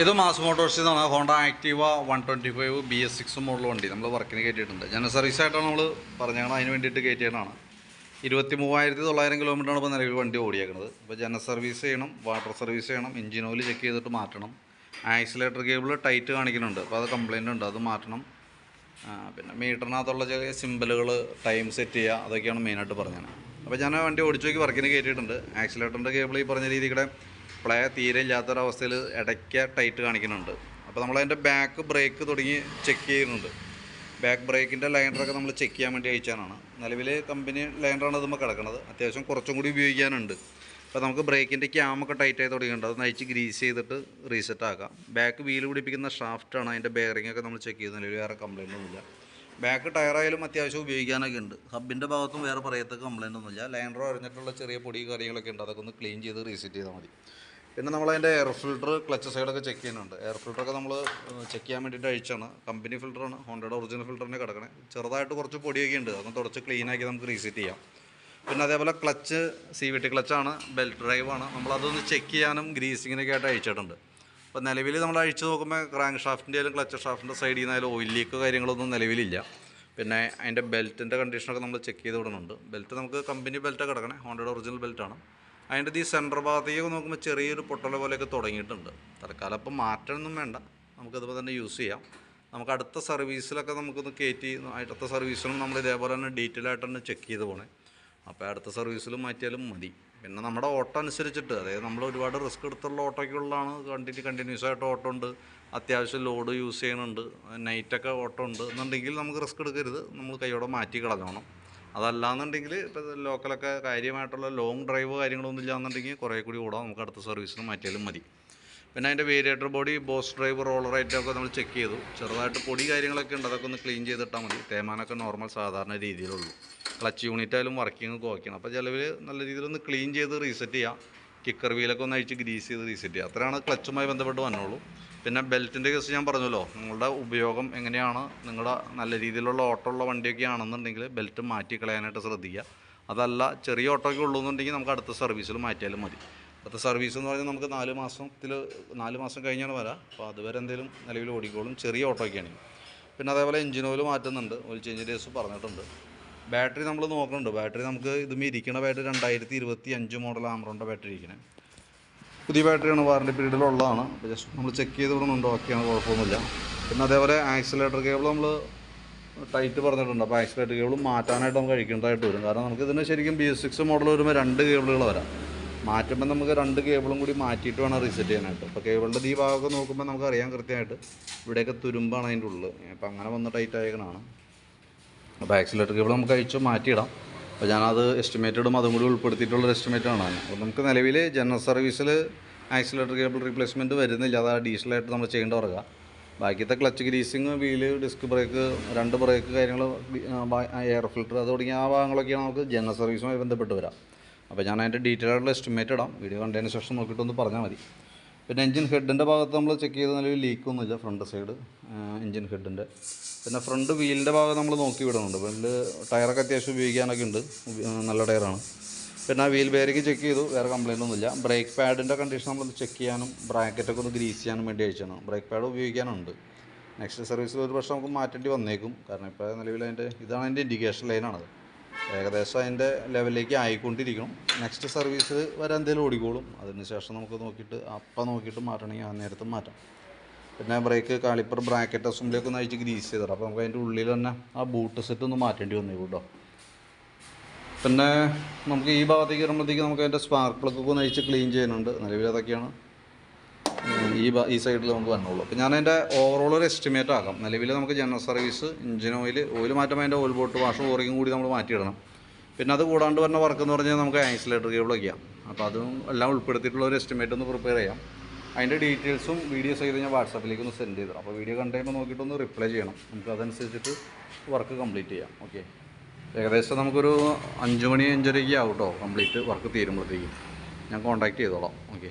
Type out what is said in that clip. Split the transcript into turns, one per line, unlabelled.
ഇത് മാസ് മോട്ടോഴ്സിൽ നിന്നാണ് Honda Activa one twenty five B S six model വണ്ടി. നമ്മൾ വർക്കിന് കയറ്റിയിട്ടുണ്ട്. ജനറൽ സർവീസ് ആയിട്ടാണ് നമ്മൾ പറഞ്ഞാണ് അതിന് വേണ്ടിയിട്ട് കയറ്റിയതാണ്. ഇരുപത്തി മൂവായിരത്തി തൊള്ളായിരം കിലോമീറ്ററാണ് ഇപ്പോൾ നിലവിൽ വണ്ടി ഓടിയേക്കുന്നത് അപ്പോൾ ജനറൽ സർവീസ് ചെയ്യണം വാട്ടർ സർവീസ് ചെയ്യണം എഞ്ചിൻ ഓയിൽ ചെക്ക് ചെയ്തിട്ട് മാറ്റണം. ആക്സിലേറ്റർ കേബിൾ ടൈറ്റ് കാണിക്കുന്നുണ്ട്. അപ്പോൾ അത് കംപ്ലൈന്റ് ഉണ്ട്. അത് മാറ്റണം. പിന്നെ മീറ്ററിനകത്തുള്ള ചെറിയ സിമ്പിളുകൾ ടൈം സെറ്റ് ചെയ്യുക അതൊക്കെയാണ് മെയിനായിട്ട് പറഞ്ഞത്. അപ്പോൾ ഞാൻ വണ്ടി ഓടിച്ചു നോക്കി വർക്കിന് കയറ്റിയിട്ടുണ്ട്. ആക്സിലേറ്ററിന്റെ കേബിൾ ഈ പറഞ്ഞ രീതിയുടെ പ്ലേ തീരെ ഇല്ലാത്തൊരവസ്ഥയിൽ ഇടയ്ക്ക് ടൈറ്റ് കാണിക്കുന്നുണ്ട്. അപ്പോൾ നമ്മളതിന്റെ ബാക്ക് ബ്രേക്ക് തുടങ്ങി ചെക്ക് ചെയ്യുന്നുണ്ട്. ബാക്ക് ബ്രേക്കിന്റെ ലൈനറൊക്കെ നമ്മൾ ചെക്ക് ചെയ്യാൻ വേണ്ടി അയച്ചാണ് നിലവിൽ കമ്പനി ലൈനറാണ് ഇതുമ്പോൾ കിടക്കുന്നത് അത്യാവശ്യം കുറച്ചും കൂടി ഉപയോഗിക്കാനുണ്ട്. അപ്പോൾ നമുക്ക് ബ്രേക്കിന്റെ ക്യാമൊക്കെ ടൈറ്റ് ആയി തുടങ്ങിയിട്ടുണ്ട്. അത് നയിച്ച് ഗ്രീസ് ചെയ്തിട്ട് റീസെറ്റ് ആക്കാം. ബാക്ക് വീൽ പിടിപ്പിക്കുന്ന ഷാഫ്റ്റാണ് അതിന്റെ ബെയറിംഗ് ഒക്കെ നമ്മൾ ചെക്ക് ചെയ്ത് നിലവിൽ വേറെ കംപ്ലൈന്റ് ഒന്നുമില്ല. ബാക്ക് ടയറായാലും അത്യാവശ്യം ഉപയോഗിക്കാനൊക്കെ ഉണ്ട്. ഹബിന്റെ ഭാഗത്തും വേറെ പറയത്തക്ക കംപ്ലൈന്റ് ഒന്നുമില്ല. ലൈനറോ അറിഞ്ഞിട്ടുള്ള ചെറിയ പൊടി കാര്യങ്ങളൊക്കെ ഉണ്ട്. അതൊക്കെ ഒന്ന് ക്ലീൻ ചെയ്ത് റീസെറ്റ് ചെയ്താൽ മതി. പിന്നെ നമ്മൾ അതിന്റെ എയർ ഫിൽട്ടർ ക്ലച്ച് സൈഡൊക്കെ ചെക്ക് ചെയ്യുന്നുണ്ട്. എയർ ഫിൽറ്ററൊക്കെ നമ്മൾ ചെക്ക് ചെയ്യാൻ വേണ്ടിയിട്ട് അഴിച്ചാണ്. കമ്പനി ഫിൽറ്ററാണ് ഹോണ്ടയുടെ ഒറിജിനൽ ഫിൽറ്ററിനെ കിടക്കണേ. ചെറുതായിട്ട് കുറച്ച് പൊടിയൊക്കെ ഉണ്ട്. അതൊന്ന് തുടച്ച് ക്ലീൻ ആക്കി നമുക്ക് റീസെറ്റ് ചെയ്യാം. പിന്നെ അതേപോലെ ക്ലച്ച് സി വി ടി ക്ലച്ചാണ് ബെൽറ്റ് ഡ്രൈവാണ് നമ്മളതൊന്ന് ചെക്ക് ചെയ്യാനും ഗ്രീസിങ്ങിനൊക്കെ ആയിട്ട് അഴിച്ചിട്ടുണ്ട്. അപ്പോൾ നിലവിൽ നമ്മൾ അഴിച്ച് നോക്കുമ്പോൾ ക്രാങ്ക് ഷാഫ്റ്റിന്റെ ആയാലും ക്ലച്ച് ഷാഫ്റ്റിന്റെ സൈഡിൽ നിന്നായാലും ഓയിൽ ലീക്ക് കാര്യങ്ങളൊന്നും നിലവിലില്ല. പിന്നെ അതിന്റെ ബെൽറ്റിന്റെ കണ്ടീഷനൊക്കെ നമ്മൾ ചെക്ക് ചെയ്ത് വിടുന്നുണ്ട്. ബെൽറ്റ് നമുക്ക് കമ്പനി ബെൽറ്റൊക്കെ കിടക്കണേ. ഹോണ്ടയുടെ ഒറിജിനൽ ബെൽറ്റാണ് അതിന്റെ ഈ സെന്റർ ഭാഗത്തേക്ക് നോക്കുമ്പോൾ ചെറിയൊരു പൊട്ടല പോലെയൊക്കെ തുടങ്ങിയിട്ടുണ്ട്. തൽക്കാലം അപ്പം മാറ്റമൊന്നും വേണ്ട. നമുക്കതുപോലെ തന്നെ യൂസ് ചെയ്യാം. നമുക്ക് അടുത്ത സർവീസിലൊക്കെ നമുക്കൊന്ന് കയറ്റി അടുത്ത സർവീസിലും നമ്മൾ ഇതേപോലെ തന്നെ ഡീറ്റെയിൽ ആയിട്ട് തന്നെ ചെക്ക് ചെയ്ത് പോകണേ അപ്പോൾ അടുത്ത സർവീസിൽ മാറ്റിയാലും മതി. പിന്നെ നമ്മുടെ ഓട്ടം അനുസരിച്ചിട്ട് അതായത് നമ്മൾ ഒരുപാട് റിസ്ക് എടുത്തുള്ള ഓട്ടോയ്ക്കുള്ളതാണ്. കണ്ടിന്യൂ കണ്ടിന്യൂസ് ആയിട്ട് ഓട്ടം ഉണ്ട്. അത്യാവശ്യം ലോഡ് യൂസ് ചെയ്യണുണ്ട് നൈറ്റൊക്കെ ഓട്ടം ഉണ്ട്. എന്നുണ്ടെങ്കിൽ നമുക്ക് റിസ്ക് എടുക്കരുത്. നമ്മൾ കൈയോടെ മാറ്റി കളഞ്ഞോണം. അതല്ലാന്നുണ്ടെങ്കിൽ ഇപ്പോൾ ലോക്കലൊക്കെ കാര്യമായിട്ടുള്ള ലോങ് ഡ്രൈവ് കാര്യങ്ങളൊന്നും ഇല്ലാന്നുണ്ടെങ്കിൽ കുറേ കൂടി ഓടാം. നമുക്ക് അടുത്ത സർവീസിന് മാറ്റിയാലും മതി. പിന്നെ അതിന്റെ variator body boss drive roller ഒക്കെ നമ്മൾ ചെക്ക് ചെയ്തു. ചെറുതായിട്ട് പൊടി കാര്യങ്ങളൊക്കെ ഉണ്ട്. അതൊക്കെ ഒന്ന് ക്ലീൻ ചെയ്തിട്ടാൽ മതി. തേമാനൊക്കെ നോർമൽ സാധാരണ രീതിയിലുള്ളൂ. ക്ലച്ച് യൂണിറ്റ് ആയാലും വർക്കിംഗ് ഓക്കെയാണ് അപ്പോൾ ചിലവിൽ നല്ല രീതിയിലൊന്ന് ക്ലീൻ ചെയ്ത് റീസെറ്റ് ചെയ്യാം. കിക്കർ വീലൊക്കെ ഒന്ന് അഴിച്ച് ഗ്രീസ് ചെയ്ത് റീസെറ്റ് ചെയ്യുക അത്രയാണ് ക്ലച്ചുമായി ബന്ധപ്പെട്ട് വന്നോളൂ. പിന്നെ ബെൽറ്റിന്റെ കേസ് ഞാൻ പറഞ്ഞല്ലോ നിങ്ങളുടെ ഉപയോഗം എങ്ങനെയാണ് നിങ്ങളുടെ നല്ല രീതിയിലുള്ള ഓട്ടമുള്ള വണ്ടിയൊക്കെ ആണെന്നുണ്ടെങ്കിൽ ബെൽറ്റ് മാറ്റി കളയാനായിട്ട് ശ്രദ്ധിക്കുക. അതല്ല ചെറിയ ഓട്ടോയ്ക്ക് ഉള്ളൂ എന്നുണ്ടെങ്കിൽ നമുക്ക് അടുത്ത സർവീസിൽ മാറ്റിയാലും മതി. അടുത്ത സർവീസ് എന്ന് പറഞ്ഞാൽ നമുക്ക് നാല് മാസത്തിൽ നാല് മാസം കഴിഞ്ഞാണ് വരാം. അപ്പോൾ അതുവരെ എന്തെങ്കിലും നിലവിൽ ഓടിക്കോളും ചെറിയ ഓട്ടോയൊക്കെയാണ് പിന്നെ അതേപോലെ എഞ്ചിൻ ഓയിൽ മാറ്റുന്നുണ്ട് ഓയിൽ ചേഞ്ച് ഡേസ് പറഞ്ഞിട്ടുണ്ട്. ബാറ്ററി നമ്മൾ നോക്കുന്നുണ്ട് ബാറ്ററി നമുക്ക് ഇതും ഇരിക്കണ ബാറ്ററി രണ്ടായിരത്തി ഇരുപത്തി അഞ്ച് മോഡൽ ആമറോണ്ട ബാറ്ററി ഇരിക്കണേ പുതിയ ബാറ്ററിയാണ് വാറണ്ടി പീരീഡിലുള്ളതാണ് അപ്പോൾ ജസ്റ്റ് നമ്മൾ ചെക്ക് ചെയ്ത് വിടുന്നുണ്ടോ ഒക്കെയാണ് കുഴപ്പമൊന്നുമില്ല. പിന്നെ അതേപോലെ ആക്സിലേറ്റർ കേബിൾ നമ്മൾ ടൈറ്റ് പറഞ്ഞിട്ടുണ്ട്. അപ്പോൾ ആക്സിലേറ്റർ കേബിൾ മാറ്റാനായിട്ട് നമുക്ക് കഴിക്കേണ്ടതായിട്ട് വരും. കാരണം നമുക്ക് ഇതിന് ശരിക്കും ബി സിക്സ് മോഡൽ വരുമ്പോൾ രണ്ട് കേബിളുകൾ വരാം. മാറ്റുമ്പോൾ നമുക്ക് രണ്ട് കേബിളും കൂടി മാറ്റിയിട്ട് വേണം റീസെറ്റ് ചെയ്യാനായിട്ട്. അപ്പോൾ കേബിളിന്റെ ഈ ഭാഗമൊക്കെ നോക്കുമ്പോൾ നമുക്ക് അറിയാം കൃത്യമായിട്ട് ഇവിടെയൊക്കെ തുരുമ്പാണ് അതിന്റെ ഉള്ളിൽ അപ്പോൾ അങ്ങനെ വന്ന് ടൈറ്റ് ആയേക്കണാണ് അപ്പോൾ ആക്സിലേറ്റർ കേബിൾ നമുക്ക് അയച്ചു മാറ്റിയിടാം. അപ്പോൾ ഞാനത് എസ്റ്റിമേറ്റഡും അതും കൂടി ഉൾപ്പെടുത്തിയിട്ടുള്ളൊരു എസ്റ്റിമേറ്റ് ആണ് അപ്പോൾ നമുക്ക് നിലവിൽ ജനറൽ സർവീസിൽ ആക്സിലേറ്റർ കേബിൾ റീപ്ലേസ്മെന്റ് വരുന്നില്ല. അത് ഡീസലായിട്ട് നമ്മൾ ചെയ്യേണ്ട പറയുക ബാക്കിയത്തെ clutch greasing wheel disc brake രണ്ട് ബ്രേക്ക് കാര്യങ്ങൾ എയർ ഫിൽറ്റർ അത് തുടങ്ങിയ ആ ഭാഗങ്ങളൊക്കെയാണ് നമുക്ക് ജനറൽ സർവീസുമായി ബന്ധപ്പെട്ട് വരാം. അപ്പോൾ ഞാൻ അതിന്റെ ഡീറ്റെയിൽ ആയിട്ടുള്ള എസ്റ്റിമേറ്റ് ഇടാം. വീഡിയോ കണ്ടതിന് ശേഷം നോക്കിയിട്ടൊന്ന് പറഞ്ഞാൽ മതി. പിന്നെ എൻജിൻ ഹെഡിന്റെ ഭാഗത്ത് നമ്മൾ ചെക്ക് ചെയ്ത നിലവിൽ ലീക്കൊന്നുമില്ല ഫ്രണ്ട് സൈഡ് എൻജിൻ ഹെഡിന്റെ പിന്നെ ഫ്രണ്ട് വീലിന്റെ ഭാഗം നമ്മൾ നോക്കി വിടുന്നുണ്ട്. വീലിൽ ടയറൊക്കെ അത്യാവശ്യം ഉപയോഗിക്കാനൊക്കെ ഉണ്ട്. നല്ല ടയറാണ് പിന്നെ ആ വീൽ ബേരിക്ക് ചെക്ക് ചെയ്തു. വേറെ കംപ്ലൈന്റ് ഒന്നുമില്ല. ബ്രേക്ക് പാഡിന്റെ കണ്ടീഷൻ നമ്മൾ ചെക്ക് ചെയ്യാനും ബ്രാക്കറ്റൊക്കെ ഒന്ന് ഗ്രീസ് ചെയ്യാനും വേണ്ടി അയച്ചാണ് ബ്രേക്ക് പാഡ് ഉപയോഗിക്കാനുണ്ട്. നെക്സ്റ്റ് സർവീസിൽ ഒരു പക്ഷേ നമുക്ക് മാറ്റേണ്ടി വന്നേക്കും. കാരണം ഇപ്പോൾ നിലവിൽ അതിന്റെ ഇതാണ് അതിന്റെ ഇൻഡിക്കേഷൻ ലൈനാണത് ഏകദേശം അതിന്റെ ലെവലിലേക്ക് ആയിക്കൊണ്ടിരിക്കണം. നെക്സ്റ്റ് സർവീസ് വരെ എന്തെങ്കിലും ഓടിക്കോളും. അതിന് ശേഷം നമുക്ക് നോക്കിയിട്ട് അപ്പം നോക്കിയിട്ട് മാറ്റണമെങ്കിൽ ആ നേരത്തും മാറ്റാം. പിന്നെ ബ്രേക്ക് കാലിപ്പർ ബ്രാക്കറ്റ് അസംബ്ലിയൊക്കെ ഒന്ന് അഴിച്ച് ഗ്രീസ് ചെയ്തിടാം അപ്പോൾ നമുക്ക് അതിന്റെ ഉള്ളിൽ തന്നെ ആ ബൂട്ട് സെറ്റ് ഒന്ന് മാറ്റേണ്ടി വന്നേ കേട്ടോ പിന്നെ നമുക്ക് ഈ ഭാഗത്തേക്ക് വരുമ്പോഴത്തേക്ക് നമുക്ക് അതിന്റെ സ്പാർക്ക് പ്ലഗൊക്കെ ഒന്ന് അഴിച്ച് ക്ലീൻ ചെയ്യുന്നുണ്ട്. നിലവിൽ അതൊക്കെയാണ്. ഈ ഈ സൈഡിൽ നമുക്ക് വന്നോളൂ. അപ്പോൾ ഞാൻ അതിന്റെ ഓവറോൾ ഒരു എസ്റ്റിമേറ്റ് ആക്കാം. നിലവിൽ നമുക്ക് general service engine oil oil മാറ്റുമ്പോൾ അതിന്റെ ഓയിൽ ബോട്ട് വാഷും ഓറിങ്ങും കൂടി നമ്മൾ മാറ്റിയിടണം. പിന്നെ അത് കൂടാണ്ട് വരുന്ന വർക്ക് എന്ന് പറഞ്ഞാൽ നമുക്ക് ആക്സിലേറ്റർ കേബിളൊക്കെയാണ് അപ്പോൾ അതും എല്ലാം ഉൾപ്പെടുത്തിയിട്ടുള്ള ഒരു എസ്റ്റിമേറ്റ് ഒന്ന് പ്രിപ്പയർ ചെയ്യാം. അതിന്റെ ഡീറ്റെയിൽസും വീഡിയോ ചെയ്ത് ഞാൻ വാട്സാപ്പിലേക്ക് ഒന്ന് സെൻഡ് ചെയ്തിടാം അപ്പോൾ വീഡിയോ കണ്ടു കഴിയുമ്പോൾ നോക്കിയിട്ടൊന്ന് റിപ്ലൈ ചെയ്യണം. നമുക്ക് അതനുസരിച്ചിട്ട് വർക്ക് കംപ്ലീറ്റ് ചെയ്യാം. ഓക്കെ ഏകദേശം നമുക്കൊരു അഞ്ച് മണി അഞ്ചരയ്ക്ക് ആവും കേട്ടോ കംപ്ലീറ്റ് വർക്ക് തീരുമ്പോഴത്തേക്കും. ഞാൻ കോൺടാക്ട് ചെയ്തോളാം. ഓക്കെ